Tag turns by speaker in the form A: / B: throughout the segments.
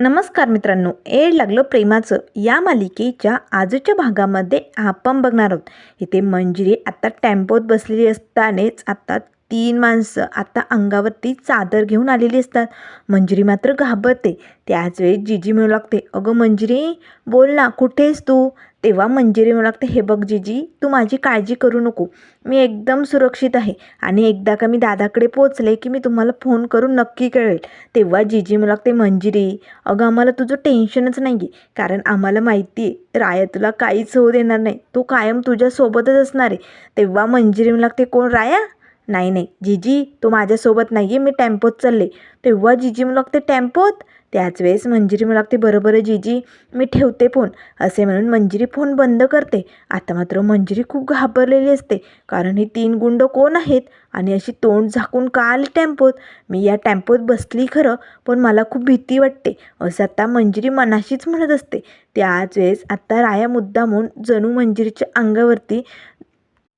A: नमस्कार मित्रांनो एड लागलं प्रेमाचं. या मालिकेच्या आजच्या भागामध्ये आपण बघणार आहोत. इथे मंजिरी आत्ता टेम्पोत बसलेली असतानेच आत्ता तीन माणसं आता अंगावरती चादर घेऊन आलेली असतात. मंजिरी मात्र घाबरते. त्याच वेळी जिजी म्हणू लागते अगं मंजिरी बोल ना कुठेस तू? तेव्हा मंजिरी म्हणू लागते हे बघ जिजी तू माझी काळजी करू नको. मी एकदम सुरक्षित आहे आणि एकदा का मी दादाकडे पोचले की मी तुम्हाला फोन करून नक्की कळेल. तेव्हा जिजी म्हणू लागते मंजिरी अगं आम्हाला तुझं टेन्शनच नाही आहे कारण आम्हाला माहिती आहे राया तुला काहीच होऊ देणार नाही. तो कायम तुझ्यासोबतच असणार आहे. तेव्हा मंजिरी म्हणू लागते कोण राया? नाही नाही. जिजी तो माझ्यासोबत नाही आहे मी टेम्पोत चालले. तेव्हा जिजी म्हणू लागते टेम्पोत? त्याच वेळेस मंजिरी म्हणू लागते बरोबर आहे जिजी मी ठेवते फोन. असे म्हणून मंजिरी फोन बंद करते. आता मात्र मंजिरी खूप घाबरलेली असते कारण ही तीन गुंड कोण आहेत? आणि अशी तोंड झाकून का आली टेम्पोत? मी या टेम्पोत बसली खरं पण मला खूप भीती वाटते. असं आता मंजिरी मनाशीच म्हणत असते. त्याच वेळेस आता राया मुद्दामून जणू मंजिरीच्या अंगावरती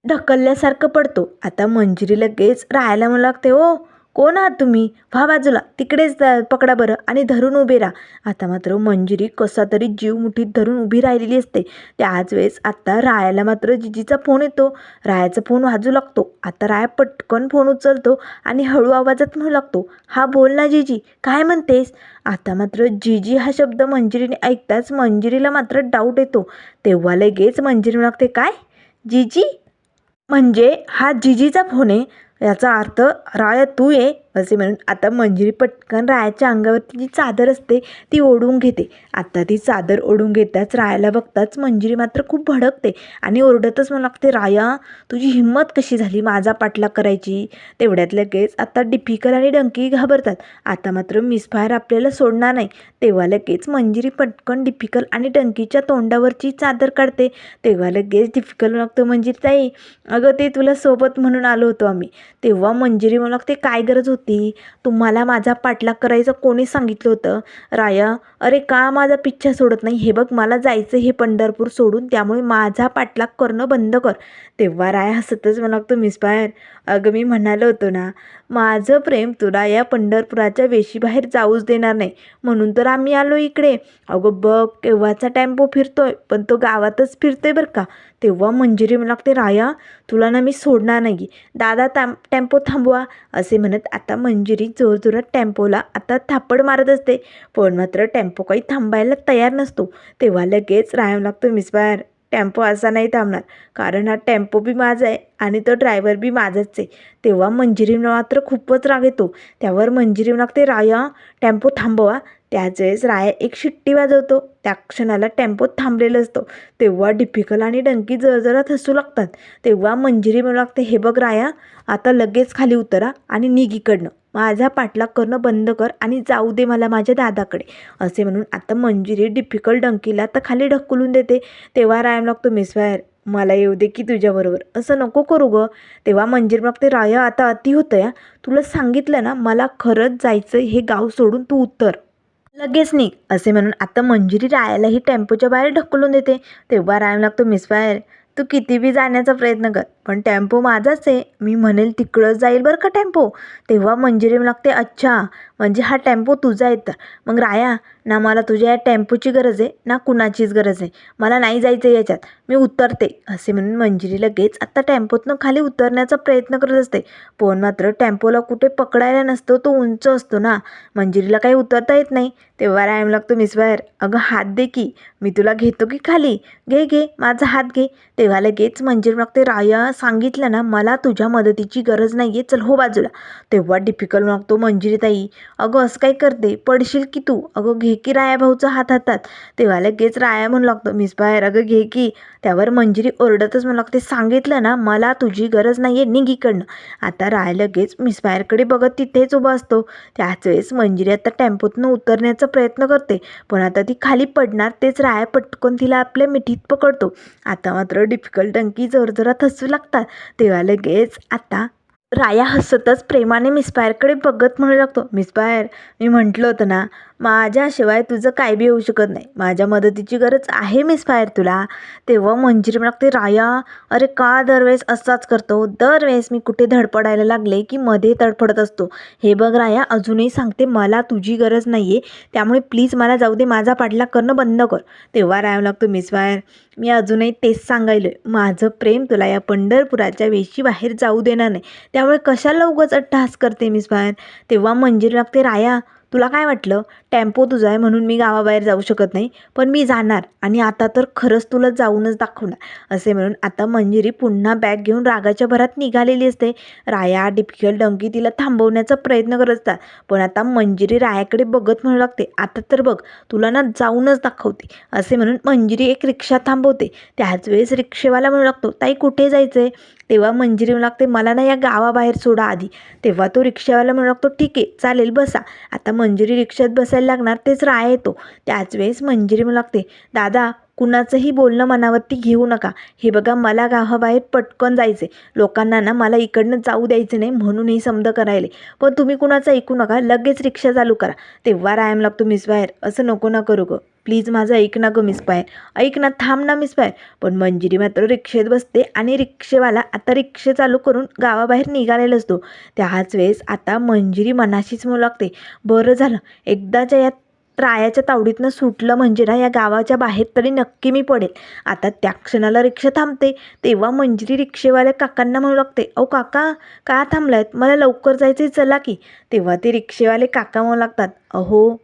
A: ढकलल्यासारखं पडतो. आता मंजिरी लगेच राहायला म्हणू लागते ओ कोण आहात तुम्ही? व्हा बाजूला तिकडेच पकडा बरं आणि धरून उभे राहा. आता मात्र मंजिरी कसा तरी जीव मुठीत धरून उभी राहिलेली असते. त्याच वेळेस आता रायाला मात्र जिजीचा फोन येतो. रायाचा फोन वाजू लागतो. आता राया पटकन फोन उचलतो आणि हळू आवाजात म्हणू लागतो हा बोल ना जिजी काय म्हणतेस? आता मात्र जिजी हा शब्द मंजिरीने ऐकताच मंजिरीला मात्र डाऊट येतो. तेव्हा लगेच मंजिरी लागते काय? जिजी म्हणजे हा जिजीचा फोन आहे याचा अर्थ राया तू ये असे म्हणून आता मंजिरी पटकन रायाच्या अंगावरती जी चादर असते ती ओढून घेते. आता ती चादर ओढून घेताच रायाला बघताच मंजिरी मात्र खूप भडकते आणि ओरडतच मला लागते राया तुझी हिंमत कशी झाली माझा पाठलाग करायची? तेवढ्यात लगेच आता डिफिकल आणि डंकी घाबरतात. आता मात्र मिसफायर आपल्याला सोडणार नाही. तेव्हा लगेच मंजिरी पटकन डिफिकल आणि डंकीच्या तोंडावरची चादर काढते. तेव्हा लगेच डिफिकल लागतं मंजिरी ताई अगं ते तुला सोबत म्हणून आलो होतो आम्ही. तेव्हा मंजिरी मला लागते काय गरज होती होती. तुम्हाला माझा पाठलाग करायचं कोणी सांगितलं होतं? राया अरे का माझा पिच्छा सोडत नाही? हे बघ मला जायचं हे पंढरपूर सोडून. त्यामुळे माझा पाठलाग करणं बंद कर. तेव्हा राया हसतच मला लागतो मिसबाहेर अगं मी म्हणालो होतो ना माझं प्रेम तुला या पंढरपुराच्या वेशीबाहेर जाऊच देणार नाही. म्हणून तर आम्ही आलो इकडे. अगं बघ केव्हाचा टेम्पो फिरतोय पण तो गावातच फिरतोय बरं का. तेव्हा मंजिरी मला लागते राया तुला ना मी सोडणार नाही दादा ताम टेम्पो थांबवा असे म्हणत आता मंजिरी जोरजोरात टेम्पोला आता थापड मारत असते. पण मात्र टेम्पो काही थांबायला तयार नसतो. तेव्हा लगेच राया लागतो मिसबाहेर टेम्पो असा नाही थांबणार. कारण हा टेम्पो बी माझा आहे आणि तो ड्रायव्हर बी माझाच आहे. तेव्हा मंजिरीला मात्र खूपच राग येतो. त्यावर मंजिरी लागते राया टेम्पो थांबवा. त्याच वेळेस राया एक शिट्टी वाजवतो. त्या क्षणाला टेम्पो थांबलेला असतो. तेव्हा डिफिकल आणि डंकी जळजळत हसू लागतात. तेव्हा मंजिरी म्हणू लागते हे बघ राया आता लगेच खाली उतरा आणि निगीकडनं माझा पाठलाग करणं बंद कर आणि जाऊ दे मला माझ्या दादाकडे. असे म्हणून आता मंजिरी डिफिकल्ट डंकीला आता खाली ढकलून देते. तेव्हा रायम लागतो मिस वायर मला येऊ दे की तुझ्याबरोबर. असं नको करू गं. तेव्हा मंजिरी लागते राया आता अति होतं या तुला सांगितलं ना मला खरंच जायचं हे गाव सोडून तू उत्तर लगेच निघ. असे म्हणून आता मंजिरी रायालाही टेम्पोच्या बाहेर ढकलून देते. तेव्हा रायम लागतो मिसफायर तू किती बी जाण्याचा प्रयत्न कर पण टेम्पो माझाच आहे. मी म्हणेल तिकडं जाईल बरं का टेम्पो? तेव्हा मंजिरी लागते अच्छा म्हणजे हा टेम्पो तुझा आहे तर. मग राया ना मला तुझ्या या टेम्पोची गरज आहे ना कुणाचीच गरज आहे. मला नाही जायचं याच्यात. मी उतरते. असे म्हणून मंजिरी लगेच आत्ता टेम्पोतनं खाली उतरण्याचा प्रयत्न करत असते. पण मात्र टेम्पोला कुठे पकडायला नसतो तो उंच असतो ना. मंजिरीला काही उतरता येत नाही. तेव्हा रायम लागतो मिस बाहेर अगं हात दे की. मी तुला घेतो की खाली. घे घे माझा हात घे. तेव्हा तेव्हा लगेच मंजीर मग ते राया सांगितलं ना मला तुझ्या मदतीची गरज नाही आहे चल हो बाजूला. तेव्हा डिफिकल्ट मागतो मंजिरी ताई अगं असं काय करते? पडशील की तू? अगं घे की राया भाऊचा हात हातात. तेव्हा लगेच राया म्हणू लागतो मिस बाहेर अगं घे की. त्यावर मंजिरी ओरडतच म्हणू लागते सांगितलं ना मला तुझी गरज नाही आहे निघ इकडनं. आता राय लगेच मिस बाहेरकडे बघत तिथेच उभा असतो. त्याच वेळेस मंजिरी आता टेम्पोतनं उतरण्याचा प्रयत्न करते पण आता ती खाली पडणार तेच राया पटकन तिला आपल्या मिठीत पकडतो. आता मात्र टिपिकल डंकी जोरजोरात हसू लागतात. तेव्हा लगेच आता राया हसतच प्रेमाने मिसफायरकडे बघत म्हणू लागतो मिसफायर मी म्हटलं होतं ना माझ्याशिवाय तुझं काय बी होऊ शकत नाही. माझ्या मदतीची गरज आहे मिसफायर तुला. तेव्हा मंजिरी लागते राया अरे का दरवेळेस असाच करतो? दरवेळेस मी कुठे धडपडायला लागले की मध्ये तडफडत असतो? हे बघ राया अजूनही सांगते मला तुझी गरज नाही आहे त्यामुळे प्लीज मला जाऊ दे माझा पाठलाग करणं बंद कर. तेव्हा राया लागतो मिसफायर मी अजूनही तेच सांगायलो माझं प्रेम तुला या पंढरपुराच्या वेशी बाहेर जाऊ देणार नाही. त्यामुळे कशाला उगाच अट्टहास करते मिस बाहेर? तेव्हा मंजिरी लागते राया. तुला काय वाटलं? टेम्पो तुझा आहे म्हणून मी गावाबाहेर जाऊ शकत नाही पण मी जाणार आणि आता तर खरंच तुला जाऊनच दाखवणार असे म्हणून आता मंजिरी पुन्हा बॅग घेऊन रागाच्या भरात निघालेली असते. राया डिफिकल्ट डंकी तिला थांबवण्याचा प्रयत्न करत असतात पण आता मंजिरी रायाकडे बघत म्हणू लागते आता तर बघ तुला ना जाऊनच दाखवते असे म्हणून मंजिरी एक रिक्षा थांबवते. त्याच वेळेस रिक्षेवाला म्हणू लागतो ताई कुठे जायचं आहे तेव्हा मंजिरी म्हणू लागते मला ना या गावाबाहेर सोडा आधी. तेव्हा तो रिक्षावाला म्हणू लागतो ठीक आहे चालेल बसा. आता मंजिरी रिक्षात बसायला लागणार तेच राय येतो. त्याच वेळेस मंजिरी म्हणू लागते दादा कुणाचंही बोलणं मनावरती घेऊ नका. हे बघा मला गावाबाहेर पटकन जायचे लोकांना ना मला इकडनं जाऊ द्यायचं नाही म्हणून हे समज करायले. पण तुम्ही कुणाचं ऐकू नका लगेच रिक्षा चालू करा. तेव्हा रायम लागतो मिस बाहेर. असं नको ना करू गं. प्लीज माझं ऐक ना गं मिस बाहेर. ऐक ना थांब ना मिस बाहेर. पण मंजिरी मात्र रिक्षेत बसते आणि रिक्षेवाला आता रिक्षे चालू करून गावाबाहेर निघालेला असतो. त्याच वेळेस आता मंजिरी मनाशीच म्हणू लागते बरं झालं. एकदाच्या यात रायाच्या तावडीतनं सुटलं म्हणजे ना या गावाच्या बाहेर तरी नक्की मी पडेल. आता त्या क्षणाला रिक्षा थांबते तेव्हा मंजिरी रिक्षेवाल्या काकांना म्हणू लागते अहो काका का थांबलायत? मला लवकर जायचं आहे चला की. तेव्हा ते रिक्षेवाले काका म्हणू लागतात अहो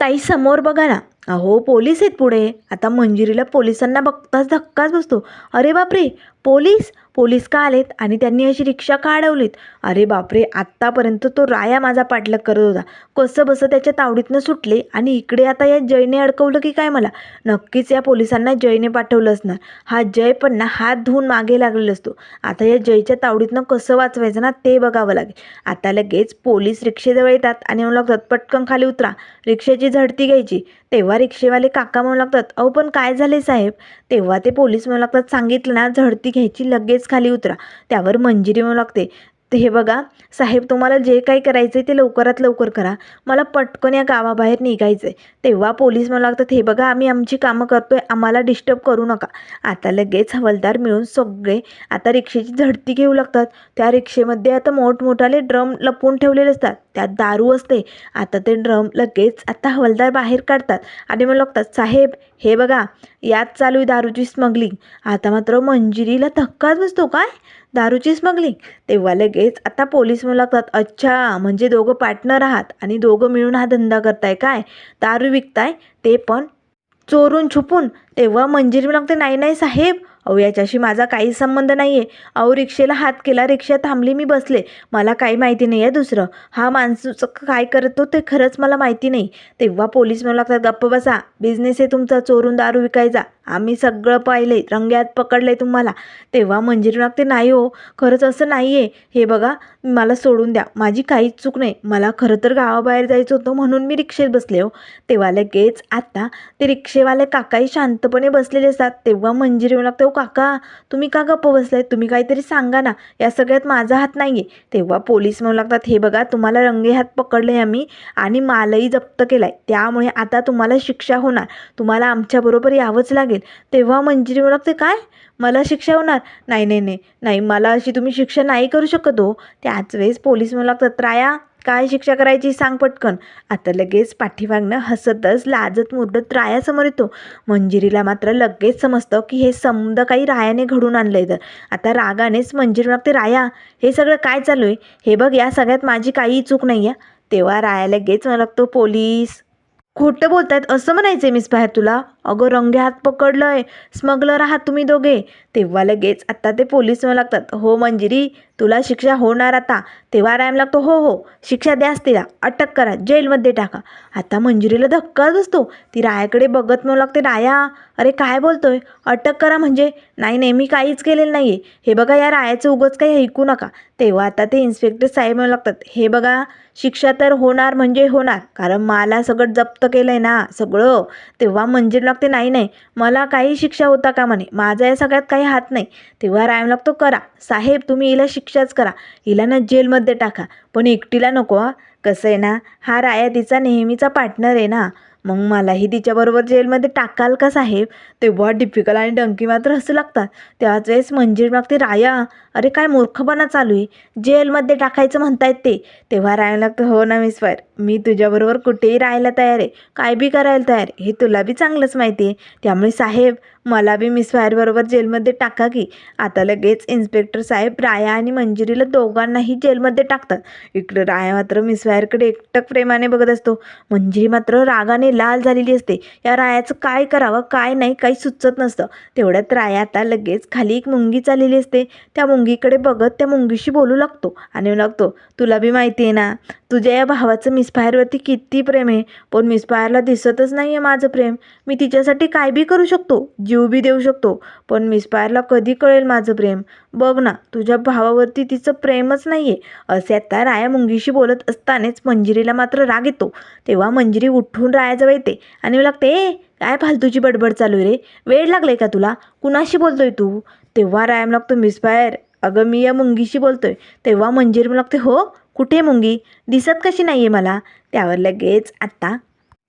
A: ताई समोर बघा ना. अहो पोलीस आहेत पुढे. आता मंजिरीला पोलिसांना बघताच धक्काच बसतो. अरे बापरे! पोलीस पोलीस का आलेत आणि त्यांनी अशी रिक्षा का अडवलीत? अरे बापरे आत्तापर्यंत तो राया माझा पाठलाग करत होता. कसं बसं त्याच्या तावडीतनं सुटले आणि इकडे आता या जयने अडकवलं की काय मला? नक्कीच या पोलिसांना जयने पाठवलं असणार. हा जय पण ना हात धुवून मागे लागलेला असतो. आता या जयच्या तावडीतनं कसं वाचवायचं ना ते बघावं लागेल. आता लगेच पोलीस रिक्षेजवळ येतात आणि म्हणू लागतात पटकन खाली उतरा. रिक्षेची झडती घ्यायची. तेव्हा रिक्षेवाले काका म्हणू लागतात अहो पण काय झाले साहेब? तेव्हा ते पोलीस म्हणू लागतात सांगितलं ना झडती घ्यायची लगेच खाली उतरा. त्यावर मंजिरी म्हणू लागते. ते हे बघा साहेब तुम्हाला जे काही करायचं आहे ते लवकरात लवकर करा. मला पटकन या गावाबाहेर निघायचं आहे तेव्हा पोलीस मला लागतात हे बघा आम्ही आमची कामं करतो आहे आम्हाला डिस्टर्ब करू नका. आता लगेच हवालदार मिळून सगळे आता रिक्षेची झडती घेऊ लागतात. त्या रिक्षेमध्ये आता मोठमोठाले ड्रम लपवून ठेवलेले असतात. त्यात दारू असते. आता ते ड्रम लगेच आता हवालदार बाहेर काढतात. आणि मग लागतात साहेब हे बघा यात चालू आहे दारूची स्मगलिंग आता मात्र मंजिरीला धक्काच बसतो काय? दारूची स्मगलिंग तेव्हा लगेच आता पोलीस म्हणू लागतात अच्छा म्हणजे दोघं पार्टनर आहात आणि दोघं मिळून हा धंदा करताय काय? दारू विकताय? ते पण चोरून छुपून. तेव्हा मंजिरी म्हणू लागते नाही नाही साहेब अहो याच्याशी माझा काही संबंध नाही आहे अहो रिक्षेला हात केला रिक्षा थांबली मी बसले. मला काही माहिती नाही आहे दुसरं. हा माणूस काय करतो ते खरंच मला माहिती नाही. तेव्हा पोलीस म्हणू लागतात गप्प बसा. बिझनेस आहे तुमचा चोरून दारू विकायचा. आम्ही सगळं पाहिले रंग्यात पकडले तुम्हाला. तेव्हा मंजिरी लागते नाही हो खरंच असं नाही आहे हे बघा मला सोडून द्या. माझी काहीच चूक नाही. मला खरं तर गावाबाहेर जायचं होतं म्हणून मी रिक्षेत बसले हो. तेव्हा लगेच आत्ता ते रिक्षेवाले काकाही शांतपणे बसलेले असतात. तेव्हा मंजिरी म्हणू लागते हो काका तुम्ही का गप्प बसलाय? तुम्ही काहीतरी सांगा ना. या सगळ्यात माझा हात नाही आहे तेव्हा पोलीस म्हणू लागतात हे बघा तुम्हाला रंगे हात पकडले आम्ही आणि मालही जप्त केला आहे त्यामुळे आता तुम्हाला शिक्षा होणार. तुम्हाला आमच्याबरोबर यावंच लागेल. तेव्हा मंजिरी म्हणू लागते काय? मला शिक्षा होणार? नाही नाही नाही नाही मला अशी तुम्ही शिक्षा नाही करू शकत हो. त्याच वेळेस पोलीस म्हणू लागतात राया काय शिक्षा करायची सांग पटकन. आता लगेच पाठीमागनं हसतच लाजत मुरडत रायासमोर येतो. मंजिरीला मात्र लगेच समजतं की हे समद काही रायाने घडून आणलंय तर. आता रागानेच मंजिरी लागते राया हे सगळं काय चालू आहे? हे बघ या सगळ्यात माझी काही चूक नाही आहे तेव्हा राया लगेच मला लागतो पोलीस खोटं बोलतायत असं म्हणायचं आहे मिस बाहेर तुला? अगं रंगे हात पकडलंय. स्मगलर आहात तुम्ही दोघे. तेव्हा लगेच आत्ता ते पोलीस म्हणू लागतात. हो मंजिरी. तुला शिक्षा होणार आता. तेव्हा रायम लागतो हो हो शिक्षा द्यास तिला. अटक करा जेलमध्ये टाका. आता मंजिरीला धक्काच असतो ती रायाकडे बघत म्हणू लागते राया अरे काय बोलतोय? अटक करा म्हणजे. नाही नाही मी काहीच केलेलं नाही आहे हे बघा या रायाचं उगच काही ऐकू नका. तेव्हा आता ते इन्स्पेक्टर साहेब म्हणू लागतात हे बघा शिक्षा तर होणार म्हणजे होणार. कारण मला सगळं जप्त केलं आहे ना सगळं. तेव्हा मंजिरी लागते नाही नाही मला काही शिक्षा होता का म्हणे माझा या सगळ्यात काही हात नाही. तेव्हा रायम लागतो करा. साहेब तुम्ही हिला शिक्षाच करा. हिला ना जेलमध्ये टाका. पण एकटीला नको हा. कसं आहे ना हा राया तिचा नेहमीचा पार्टनर आहे ना. मग मलाही तिच्याबरोबर जेलमध्ये टाकाल का साहेब? तेव्हा डिफिकल आणि डंकी मात्र हसू लागतात. त्याच वेळेस मंजिरी ते राया अरे काय मूर्खपणा चालू आहे? जेलमध्ये टाकायचं म्हणतायत ते. तेव्हा राहायला लागतं हो ना मिस फायर मी तुझ्याबरोबर कुठेही राहायला तयार आहे. काय बी करायला तयार हे तुला बी चांगलंच माहिती आहे. त्यामुळे साहेब मला बी मिस फायरबरोबर जेलमध्ये टाका की. आता लगेच इन्स्पेक्टर साहेब राया आणि मंजिरीला दोघांनाही जेलमध्ये टाकतात. इकडं राया मात्र मिस फायरकडे एकटक प्रेमाने बघत असतो. मंजिरी मात्र रागाने लाल झालेली असते. या रायाचं काय करावं काय नाही काही सुचत नसतं. तेवढ्यात राया आता लगेच खाली एक मुंगी चाललेली असते. त्या मुंगीकडे बघत त्या मुंगीशी बोलू लागतो आणि लागतो तुला बी माहिती आहे ना तुझ्या या भावाचं मिसफायरवरती किती प्रेम आहे. पण मिसफायरला दिसतच नाही आहे माझं प्रेम. मी तिच्यासाठी काय बी करू शकतो? जीव बी देऊ शकतो. पण मिसफायरला कधी कळेल माझं प्रेम? बघ ना तुझ्या भावावरती तिचं प्रेमच नाही आहे असे आता राया मुंगीशी बोलत असतानाच मंजिरीला मात्र राग येतो. तेव्हा मंजिरी उठून रायाजवळ येते आणि लागते ए काय फालतूची बडबड चालू आहे रे? वेळ लागले का तुला? कुणाशी बोलतोय तू? तेव्हा रायाम लागतो मिसफायर अगं मी या मुंगीशी बोलतोय. तेव्हा मंजिरी मला लागते हो कुठे मुंगी? दिसत कशी नाही आहे मला? त्यावर लगेच आत्ता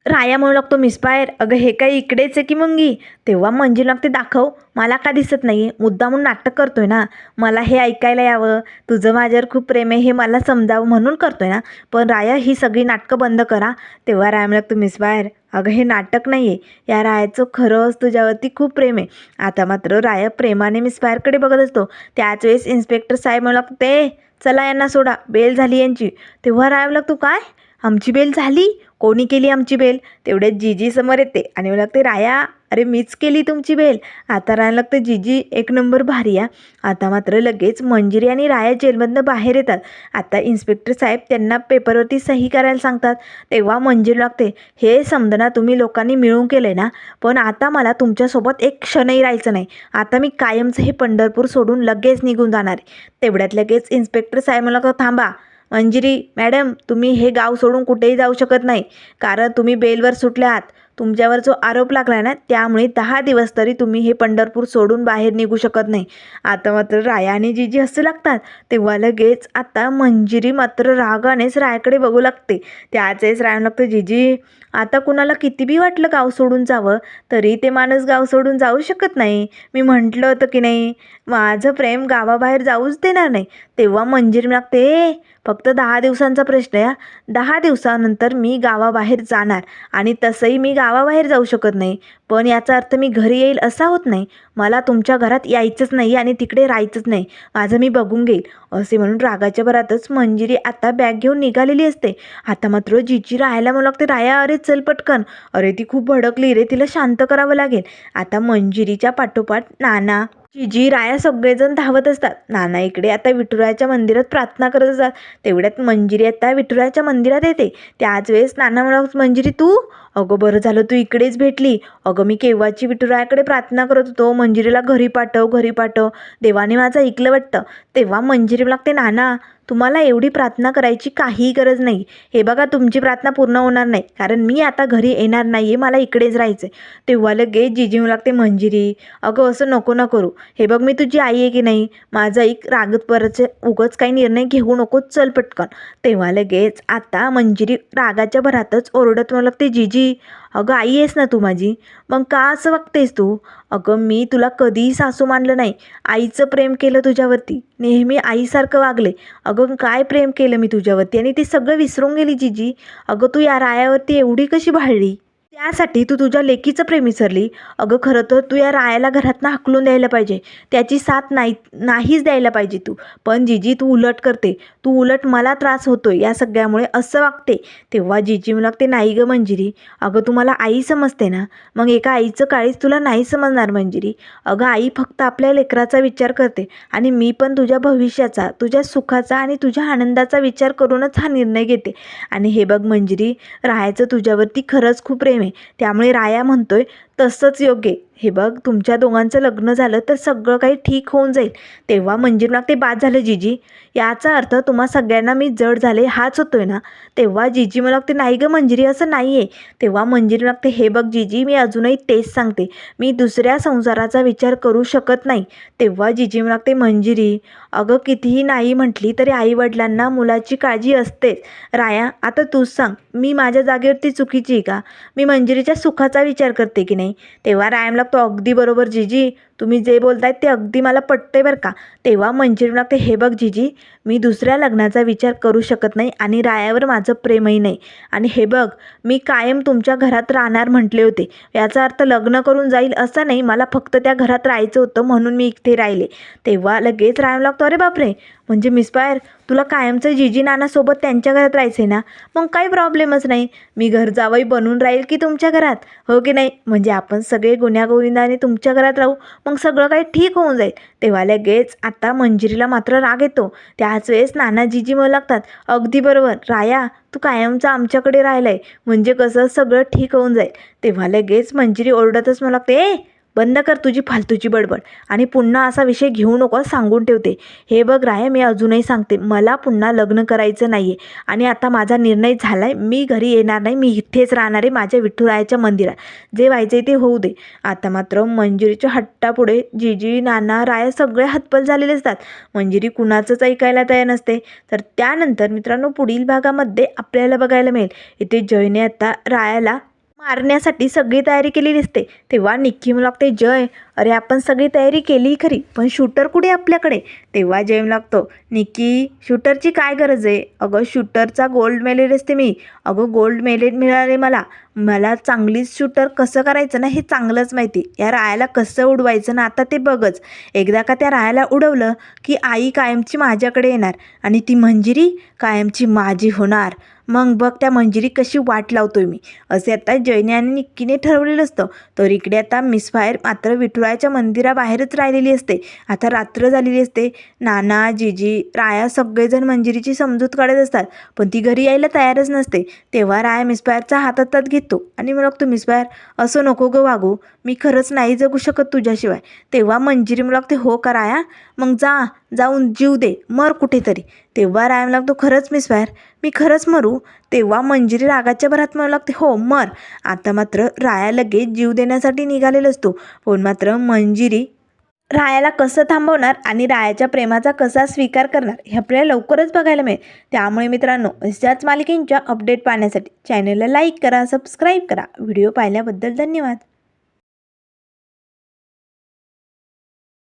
A: राया म्हणू लागतो मिसफायर अगं हे काय इकडेच आहे की मुंगी? तेव्हा मंजिरी लागते दाखव मला का दिसत नाही आहे मुद्दा म्हणून नाटक करतोय ना. मला हे ऐकायला यावं. तुझं माझ्यावर खूप प्रेम आहे हे मला समजावं म्हणून करतोय ना. पण राया ही सगळी नाटकं बंद करा. तेव्हा राया लागतो बाहेर अगं हे नाटक नाही आहे या रायाचं खरंच तुझ्यावरती खूप प्रेम आहे. आता मात्र राया प्रेमाने मिसफायरकडे बघत असतो. त्याच वेळेस इन्स्पेक्टर साहेब म्हणू लागते चला यांना सोडा. बेल झाली यांची. तेव्हा राया लागतो काय? आमची बेल झाली? कोणी केली आमची बेल तेवढ्यात जीजी समोर येते आणि मला लागते राया अरे मीच केली तुमची बेल आता राहायला लागते जीजी एक नंबर भारी या आता मात्र लगेच मंजिरी आणि राया जेलमधनं बाहेर येतात. आता इन्स्पेक्टर साहेब त्यांना पेपरवरती सही करायला सांगतात. तेव्हा मंजिरी लागते हे समजा तुम्ही लोकांनी मिळून केलं आहे ना? पण आता मला तुमच्यासोबत एक क्षणही राहायचं नाही. आता मी कायमचं हे पंढरपूर सोडून लगेच निघून जाणार आहे. तेवढ्यात लगेच इन्स्पेक्टर साहेब मला थांबा मंजिरी मॅडम तुम्ही हे गाव सोडून कुठेही जाऊ शकत नाही. कारण तुम्ही बेलवर सुटल्या आहात. तुमच्यावर जो आरोप लागला आहे ना त्यामुळे दहा दिवस तरी तुम्ही हे पंढरपूर सोडून बाहेर निघू शकत नाही. आता मात्र राया आणि जीजी हसू लागतात. तेव्हा लगेच आता मंजिरी मात्र रागानेच रायाकडे बघू लागते. त्याचेच वेळेस लागतं जीजी. आता कुणाला किती बी वाटलं गाव सोडून जावं तरी ते माणूस गाव सोडून जाऊ शकत नाही. मी म्हटलं होतं की नाही माझं प्रेम गावाबाहेर जाऊच देणार नाही. तेव्हा मंजिरी लागते फक्त दहा दिवसांचा प्रश्न आहे दहा दिवसानंतर मी गावाबाहेर जाणार आणि तसंही मी गावाबाहेर जाऊ शकत नाही पण याचा अर्थ मी घरी येईल असा होत नाही. मला तुमच्या घरात यायचंच नाही आणि तिकडे राहायचंच नाही. माझं मी बघून घेईल. असे म्हणून रागाच्या भरातच मंजिरी आता बॅग घेऊन निघालेली असते. आता मात्र जिची राहायला मला लागते राया अरे चल पटकन. अरे ती खूप भडकली रे तिला शांत करावं लागेल. आता मंजिरीच्या पाठोपाठ नाना जिजी राया सगळेजण धावत असतात. नाना इकडे आता विठुरायाच्या मंदिरात प्रार्थना करत असतात. तेवढ्यात मंजिरी आता विठुरायाच्या मंदिरात येते. त्याच वेळेस नाना म्हणा मंजिरी तू? अगं बरं झालं तू इकडेच भेटली. अगं मी केव्हाची विठुरायाकडे प्रार्थना करत होतो? मंजिरीला घरी पाठव घरी पाठव. देवाने माझं ऐकलं वाटतं. तेव्हा मंजिरी लागते नाना तुम्हाला एवढी प्रार्थना करायची काहीही गरज नाही. हे बघा तुमची प्रार्थना पूर्ण होणार नाही. कारण मी आता घरी येणार नाही आहे मला इकडेच राहायचं आहे तेव्हा लगेच जिजी लागते मंजिरी अगं असं नको ना करू. हे बघ मी तुझी आई आहे की नाही? माझा एक रागत परत उगच काही निर्णय घेऊ नको. चल पटकन. तेव्हा लगेच आता मंजिरी रागाच्या भरातच ओरडत मला लागते जिजी अगं आई आहेस ना तू माझी. मग का असं वागतेस तू? अगं मी तुला कधीही सासू मानलं नाही. आईचं प्रेम केलं तुझ्यावरती. नेहमी आईसारखं वागले. अगं काय प्रेम केलं मी तुझ्यावरती? आणि ते सगळं विसरून गेली जीजी. अगं तू या रायावरती एवढी कशी भाळली? त्यासाठी तू तुझ्या लेकीचं प्रेम विसरली. अगं खरं तर तू या रायाला घरातनं हाकलून द्यायला पाहिजे. त्याची साथ नाही नाहीच द्यायला पाहिजे तू. पण जिजी तू उलट करते. तू उलट मला त्रास होतोय या सगळ्यामुळे असं वागते. तेव्हा जिजी मला लागते नाही गं मंजिरी. अगं तू मला आई समजते ना. मग एका आईचं काळीच तुला नाही समजणार मंजिरी. अगं आई फक्त आपल्या लेकराचा विचार करते आणि मी पण तुझ्या भविष्याचा तुझ्या सुखाचा आणि तुझ्या आनंदाचा विचार करूनच हा निर्णय घेते. आणि हे बघ मंजिरी राहायचं तुझ्यावरती खरंच खूप प्रेम आहे त्यामुळे राया म्हणतोय तसंच योग्य हे बघ तुमच्या दोघांचं लग्न झालं तर सगळं काही ठीक होऊन जाईल. तेव्हा मंजिरी ते बाद झालं जिजी. याचा अर्थ तुम्हा सगळ्यांना मी जड झाले हाच होतोय ना? तेव्हा जिजी मला ते नाही गं मंजिरी असं नाही आहे तेव्हा मंजिरी लागते हे बघ जिजी मी अजूनही तेच सांगते. मी दुसऱ्या संसाराचा विचार करू शकत नाही. तेव्हा जिजी मला लागते मंजिरी अगं कितीही नाही म्हटली तरी आईवडिलांना मुलाची काळजी असतेच. राया आता तूच सांग मी माझ्या जागेवरती चुकीची आहे का? मी मंजिरीच्या सुखाचा विचार करते की नाही? तेव्हा रायमला लागतो अगदी बरोबर जिजी. तुम्ही जे बोलतायत ते अगदी मला पटते बरं का. तेव्हा मंजिरी लागते हे बघ जिजी मी दुसऱ्या लग्नाचा विचार करू शकत नाही आणि रायावर माझं प्रेमही नाही. आणि हे बघ मी कायम तुमच्या घरात राहणार म्हटले होते. याचा अर्थ लग्न करून जाईल असं नाही मला फक्त त्या घरात राहायचं होतं म्हणून मी इथे राहिले. तेव्हा लगेच राहायला लागतो अरे बापरे! म्हणजे मिसपायर तुला कायमचं जिजी नानासोबत त्यांच्या घरात राहायचं आहे ना मग काही प्रॉब्लेमच नाही. मी घर जावई बनून राहील की तुमच्या घरात? हो की नाही? म्हणजे आपण सगळे गुन्ह्यागोविंदाने तुमच्या घरात राहू मग सगळं काही ठीक होऊन जाईल. तेव्हा लगेच आता मंजिरीला मात्र राग येतो. त्याच वेळेस नाना जिजी मला लागतात अगदी बरोबर. राया तू कायमचा आमच्याकडे राहिलाय. म्हणजे कसं सगळं ठीक होऊन जाईल. तेव्हा लगेच मंजिरी ओरडतच मला लागते ए बंद कर तुझी फालतूची बडबड. आणि पुन्हा असा विषय घेऊ नको सांगून ठेवते. हे बघ राय मी अजूनही सांगते मला पुन्हा लग्न करायचं नाही आहे आणि आता माझा निर्णय झाला आहे मी घरी येणार नाही मी इथेच राहणार आहे माझ्या विठ्ठुरायाच्या मंदिरात. जे व्हायचे ते होऊ दे. आता मात्र मंजिरीच्या हट्टापुढे जिजी नाना राया सगळे हतबल झालेले असतात. मंजिरी कुणाचंच ऐकायला तयार नसते. तर त्यानंतर मित्रांनो पुढील भागामध्ये आपल्याला बघायला मिळेल. इथे जयने आता रायाला मारण्यासाठी सगळी तयारी केलेली असते. तेव्हा निक्की मला लागते जय अरे आपण सगळी तयारी केली खरी पण शूटर कुठे आपल्याकडे? तेव्हा जेम लागतो निक्की शूटरची काय गरज आहे? अगं शूटरचा गोल्ड मेलेड असते मी. अगं गोल्ड मेलेड मिळाले मला. मला चांगलीच शूटर कसं करायचं ना हे चांगलंच माहिती. या रायाला कसं उडवायचं ना आता ते बघच. एकदा का त्या रायाला उडवलं की आई कायमची माझ्याकडे येणार आणि ती मंजिरी कायमची माझी होणार. मग बघ त्या मंजिरी कशी वाट लावतोय मी. असे आता जयने आणि निक्कीने ठरवलेलं असतं. तर इकडे आता मिसफायर मात्र विठुरायाच्या मंदिराबाहेरच राहिलेली असते. आता रात्र झालेली असते. नाना जीजी राया सगळेजण मंजिरीची समजूत काढत असतात. पण ती घरी यायला तयारच नसते. तेव्हा राया मिसबायरचा हात हातात घेतो आणि मला लागतो मिसबायर असं नको गं वागू. मी खरंच नाही जगू शकत तुझ्याशिवाय. तेव्हा मंजिरी मला लागते हो का राया? मग जा. जाऊन जीव दे मर कुठेतरी. तेव्हा राया लागतो खरंच मिस बाहेर. मी खरंच मरू? तेव्हा मंजिरी रागाच्या भरात म्हणू लागते हो मर. आता मात्र राया लगेच जीव देण्यासाठी निघालेला असतो. पण मात्र मंजिरी रायाला कसं थांबवणार आणि रायाच्या प्रेमाचा कसा स्वीकार करणार हे आपल्याला लवकरच बघायला मिळेल. त्यामुळे मित्रांनो अशाच मालिकेंच्या अपडेट पाहण्यासाठी चॅनलला लाईक करा सबस्क्राईब करा. व्हिडिओ पाहिल्याबद्दल धन्यवाद.